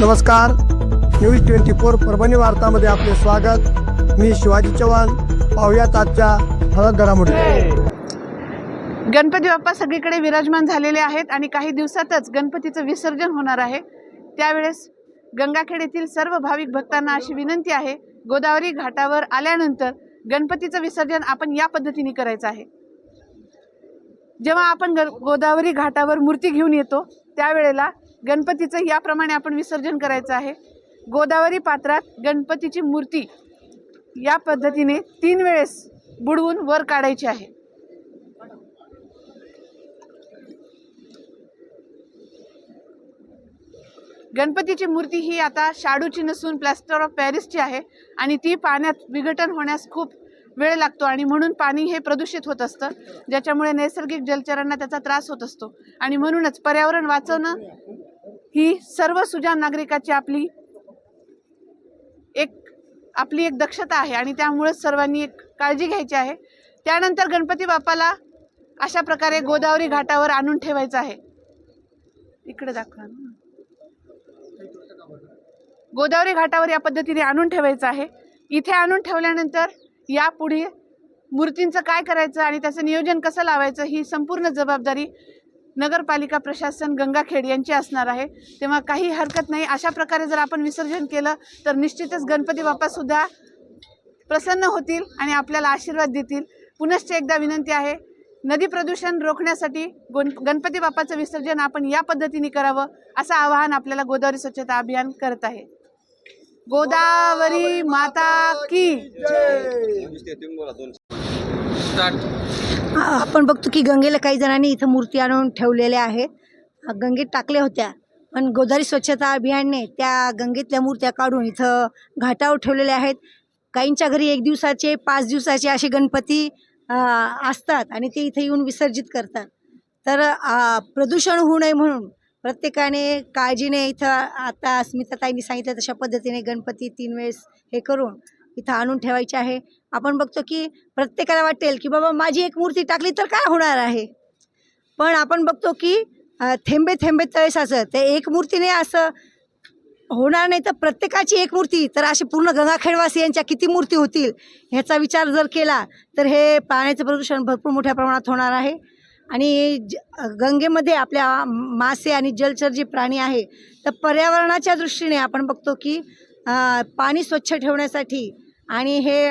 नमस्कार. News twenty four Parbhani वार्तामध्ये आपले स्वागत. मी शिवाजी चव्हाण. पाहुयात आजच्या ठळक घडामोडी. गणपती बाप्पा सगळीकडे विराजमान झालेले आहेत आणि काही दिवसातच गणपतीचं विसर्जन होणार आहे. त्यावेळेस गंगाखेड येथील सर्व भाविक भक्तांना अशी विनंती आहे गोदावरी घाटावर आल्यानंतर गणपतीचं विसर्जन आपण या पद्धतीने करायचं आहे. जेव्हा आपण ग गोदावरी घाटावर मूर्ती घेऊन येतो त्यावेळेला गणपतीचं याप्रमाणे आपण विसर्जन करायचं आहे. गोदावरी पात्रात गणपतीची मूर्ती या पद्धतीने तीन वेळेस बुडवून वर काढायची आहे. गणपतीची मूर्ती ही आता शाडूची नसून प्लॅस्टर ऑफ पॅरिसची आहे आणि ती पाण्यात विघटन होण्यास खूप वेळ लागतो आणि म्हणून पाणी हे प्रदूषित होत असतं ज्याच्यामुळे नैसर्गिक जलचरांना त्याचा त्रास होत असतो. आणि म्हणूनच पर्यावरण वाचवणं ही सर्व सुजान नागरिकाची आपली एक आपली एक दक्षता आहे आणि त्यामुळेच सर्वांनी एक काळजी घ्यायची आहे. त्यानंतर गणपती बाप्पाला अशा प्रकारे गोदावरी घाटावर आणून ठेवायचं आहे. इकडे दाखवा गोदावरी घाटावर या पद्धतीने आणून ठेवायचं आहे. इथे आणून ठेवल्यानंतर यापुढे मूर्तींचं काय करायचं आणि त्याचं नियोजन कसं लावायचं ही संपूर्ण जबाबदारी नगरपालिका प्रशासन गंगाखेड यांची असणार आहे. तेव्हा काही हरकत नाही. अशा प्रकारे जर आपण विसर्जन केलं तर निश्चितच गणपती बाप्पासुद्धा प्रसन्न होतील आणि आपल्याला आशीर्वाद देतील. पुनश्च एकदा विनंती आहे नदी प्रदूषण रोखण्यासाठी गण गणपती बाप्पाचं विसर्जन आपण या पद्धतीने करावं असं आवाहन आपल्याला गोदावरी स्वच्छता अभियान करत आहे. गोदावरी माता की आपण बघतो की गंगेला काही जणांनी इथं मूर्ती आणून ठेवलेल्या आहेत. आ, गंगेत टाकल्या होत्या. पण गोदावरी स्वच्छता अभियानने त्या गंगेतल्या मूर्त्या काढून इथं घाटावर ठेवलेल्या आहेत. काहींच्या घरी एक दिवसाचे पाच दिवसाचे असे गणपती असतात आणि ते इथे येऊन विसर्जित करतात. तर प्रदूषण होऊ नये म्हणून प्रत्येकाने काळजीने इथं आता अस्मिताताईंनी सांगितलं तशा पद्धतीने गणपती तीन वेळेस हे करून इथं आणून ठेवायचे आहे. आपण बघतो की प्रत्येकाला वाटेल की बाबा माझी एक मूर्ती टाकली तर काय होणार आहे? पण आपण बघतो की थेंबे थेंबे तळे असं ते एक मूर्तीने असं होणार नाही तर प्रत्येकाची एक मूर्ती. तर असे पूर्ण गंगाखेडवासियांच्या किती मूर्ती होतील? ह्याचा विचार जर केला तर हे पाण्याचं प्रदूषण भरपूर मोठ्या प्रमाणात होणार आहे. आणि ज गंगेमध्ये आपल्या मासे आणि जलचर जे प्राणी आहे तर पर्यावरणाच्या दृष्टीने आपण बघतो की पाणी स्वच्छ ठेवण्यासाठी आणि हे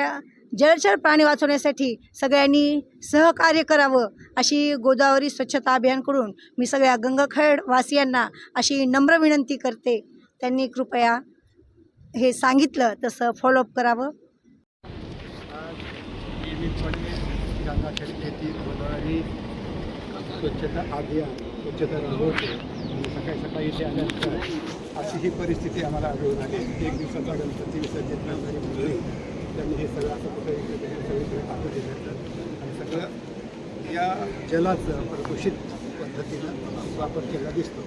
जलचर प्राणी वाचवण्यासाठी सगळ्यांनी सहकार्य करावं अशी गोदावरी स्वच्छता अभियानकडून मी सगळ्या गंगाखेड वासियांना अशी नम्र विनंती करते. त्यांनी कृपया हे सांगितलं तसं फॉलोअप करावं. गंगाखेड येथील गोदावरी स्वच्छता अभियान स्वच्छता राबवतो. आणि सकाळी सकाळी इथे आल्यानंतर अशी ही परिस्थिती आम्हाला आढळून आली. एक दिवसाचा गणपती विसर्जित करणारी मंडळी त्यांनी हे सगळं असं कुठं इकडे सगळीकडे टाकून दिलं आणि सगळं या जलाचं प्रदूषित पद्धतीनं वापर केला दिसतो.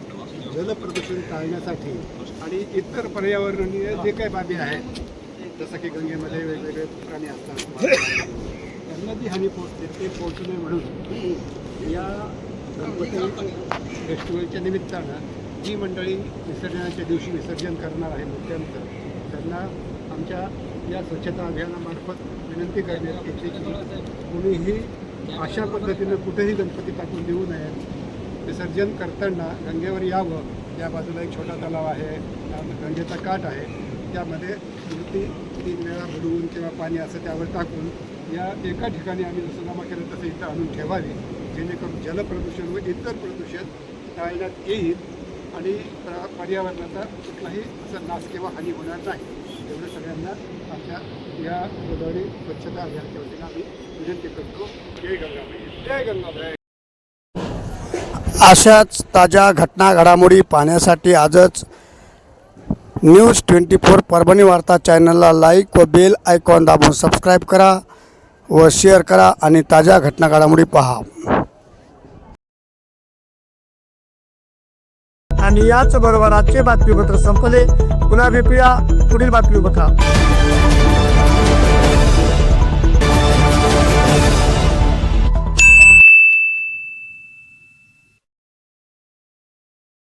जलप्रदूषण टाळण्यासाठी आणि इतर पर्यावरणीय जे काही बाबी आहेत जसं की गंगेमध्ये वेगवेगळे प्राणी असतात त्यांना जी हानी पोहोचते ते पोहोचू नये म्हणून या गणपती फेस्टिवलच्या निमित्तानं जी मंडळी विसर्जनाच्या दिवशी विसर्जन करणार आहे मूर्त्यांचं त्यांना आमच्या या स्वच्छता अभियानामार्फत विनंती करण्यात येते की कुणीही अशा पद्धतीनं कुठेही गणपती टाकून देऊ नये. विसर्जन करताना गंगेवर यावं त्या बाजूला एक छोटा तलाव आहे त्या गंगेचा काठ आहे त्यामध्ये मूर्ती तीन वेळा बुडवून किंवा पाणी असं त्यावर टाकून या एका ठिकाणी आम्ही जसं जमा केलं तसं इथं आणून ठेवावी. जेणेकरून जलप्रदूषण व इतर प्रदूषण टाळण्यात येईल आणि पर्यावरणाचा कुठलाही असा नाश किंवा हानी होणार नाही. एवढं सगळ्यांना आमच्या या गोदावरी स्वच्छता अभियानाच्या वतीनं आम्ही विनंती करतो. जय गंगाबाई. जय गंगाबाई. अशाच ताज्या घटना घडामोडी पाहण्यासाठी आजच न्यूज ट्वेंटी फोर परभणी वार्ता चॅनलला लाईक व बेल आयकॉन दाबून सबस्क्राईब करा व शेअर करा आणि ताज्या घटना घडामोडी पहा. आणि याच बरोबर आजचे बातमीपत्र संपले. पुन्हा भेटूया पुढील बातमीपत्र.